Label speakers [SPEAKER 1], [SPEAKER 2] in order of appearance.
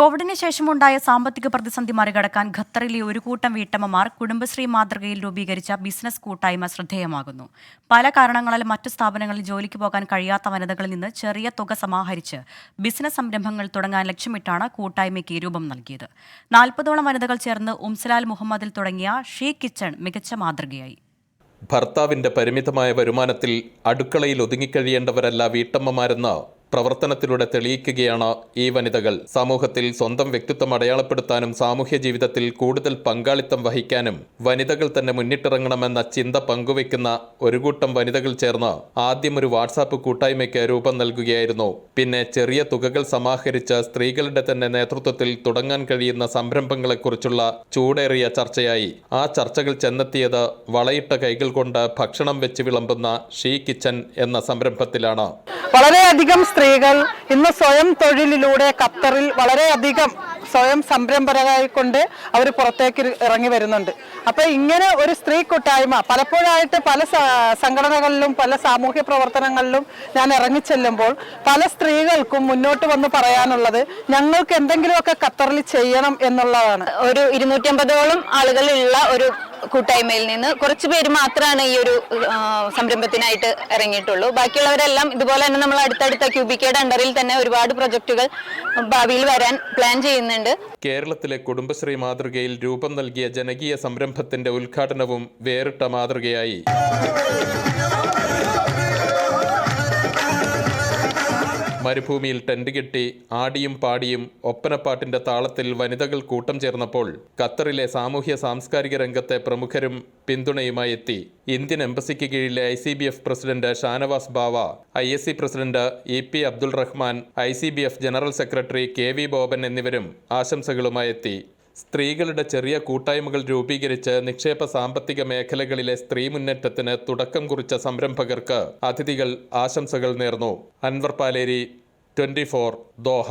[SPEAKER 1] കോവിഡിന് ശേഷമുണ്ടായ സാമ്പത്തിക പ്രതിസന്ധി മറികടക്കാൻ ഖത്തറിലെ ഒരു കൂട്ടം വീട്ടമ്മമാർ കുടുംബശ്രീ മാതൃകയിൽ രൂപീകരിച്ച ബിസിനസ് കൂട്ടായ്മ ശ്രദ്ധേയമാകുന്നു. പല കാരണങ്ങളാൽ മറ്റു സ്ഥാപനങ്ങളിൽ ജോലിക്ക് പോകാൻ കഴിയാത്ത വനിതകളിൽ നിന്ന് ചെറിയ തുക സമാഹരിച്ച് ബിസിനസ് സംരംഭങ്ങൾ തുടങ്ങാൻ ലക്ഷ്യമിട്ടാണ് കൂട്ടായ്മയ്ക്ക് രൂപം നൽകിയത്. നാൽപ്പതോളം വനിതകൾ ചേർന്ന് ഉംസലാൽ മുഹമ്മദിൽ തുടങ്ങിയ ഷീ കിച്ചൺ മികച്ച മാതൃകയായി.
[SPEAKER 2] ഭർത്താവിന്റെ പരിമിതമായ വരുമാനത്തിൽ അടുക്കളയിൽ ഒതുങ്ങിക്കഴിയേണ്ടവരല്ല വീട്ടമ്മമാരെന്ന് പ്രവർത്തനത്തിലൂടെ തെളിയിക്കുകയാണ് ഈ വനിതകൾ. സമൂഹത്തിൽ സ്വന്തം വ്യക്തിത്വം അടയാളപ്പെടുത്താനും സാമൂഹ്യ ജീവിതത്തിൽ കൂടുതൽ പങ്കാളിത്തം വഹിക്കാനും വനിതകൾ തന്നെ മുന്നിട്ടിറങ്ങണമെന്ന ചിന്ത പങ്കുവെക്കുന്ന ഒരു കൂട്ടം വനിതകൾ ചേർന്ന് ആദ്യം ഒരു വാട്സാപ്പ് കൂട്ടായ്മയ്ക്ക് രൂപം നൽകുകയായിരുന്നു. പിന്നെ ചെറിയ തുകകൾ സമാഹരിച്ച് സ്ത്രീകളുടെ തന്നെ നേതൃത്വത്തിൽ തുടങ്ങാൻ കഴിയുന്ന സംരംഭങ്ങളെക്കുറിച്ചുള്ള ചൂടേറിയ ചർച്ചയായി. ആ ചർച്ചകൾ ചെന്നെത്തിയത് വളയിട്ട കൈകൾ കൊണ്ട് ഭക്ഷണം വെച്ച് വിളമ്പുന്ന ഷീ കിച്ചൻ എന്ന സംരംഭത്തിലാണ്.
[SPEAKER 3] വളരെയധികം സ്ത്രീകൾ ഇന്ന് സ്വയം തൊഴിലിലൂടെ ഖത്തറിൽ വളരെയധികം സ്വയം സംരംഭരായിക്കൊണ്ട് അവർ പുറത്തേക്ക് ഇറങ്ങി വരുന്നുണ്ട്. അപ്പൊ ഇങ്ങനെ ഒരു സ്ത്രീ കൂട്ടായ്മ പലപ്പോഴായിട്ട് പല സംഘടനകളിലും പല സാമൂഹ്യ പ്രവർത്തനങ്ങളിലും ഞാൻ ഇറങ്ങി ചെല്ലുമ്പോൾ പല സ്ത്രീകൾക്കും മുന്നോട്ട് വന്ന് പറയാനുള്ളത് ഞങ്ങൾക്ക് എന്തെങ്കിലുമൊക്കെ ഖത്തറിൽ ചെയ്യണം എന്നുള്ളതാണ്.
[SPEAKER 4] ഒരു ഇരുന്നൂറ്റമ്പതോളം ആളുകളുള്ള ഒരു കൂട്ടായ്മയിൽ നിന്ന് കുറച്ച് പേര് മാത്രമാണ് ഈ ഒരു സംരംഭത്തിനായിട്ട് ഇറങ്ങിയിട്ടുള്ളൂ. ബാക്കിയുള്ളവരെല്ലാം ഇതുപോലെ തന്നെ നമ്മൾ അടുത്തടുത്ത ക്യൂബിക്കയുടെ അണ്ടറിൽ തന്നെ ഒരുപാട് പ്രൊജക്ടുകൾ ഭാവിയിൽ വരാൻ പ്ലാൻ ചെയ്യുന്നുണ്ട്.
[SPEAKER 2] കേരളത്തിലെ കുടുംബശ്രീ മാതൃകയിൽ രൂപം നൽകിയ ജനകീയ സംരംഭത്തിന്റെ ഉദ്ഘാടനവും വേറിട്ട മാതൃകയായി. മരുഭൂമിയിൽ ടെന്റ് കെട്ടി ആടിയും പാടിയും ഒപ്പനപ്പാട്ടിന്റെ താളത്തിൽ വനിതകൾ കൂട്ടം ചേർന്നപ്പോൾ ഖത്തറിലെ സാമൂഹ്യ സാംസ്കാരിക രംഗത്തെ പ്രമുഖരും പിന്തുണയുമായി എത്തി. ഇന്ത്യൻ എംബസിക്ക് കീഴിലെ I C B F president Shanavas Bava I S C president E P Abdul Rahman I C B F general secretary K V Boban എന്നിവരും ആശംസകളുമായി എത്തി. സ്ത്രീകളുടെ ചെറിയ കൂട്ടായ്മകൾ രൂപീകരിച്ച് നിക്ഷേപ സാമ്പത്തിക മേഖലകളിലെ സ്ത്രീ മുന്നേറ്റത്തിന് തുടക്കം കുറിച്ച സംരംഭകർക്ക് അതിഥികൾ ആശംസകൾ നേർന്നു. Anwar Paleri twenty Doha.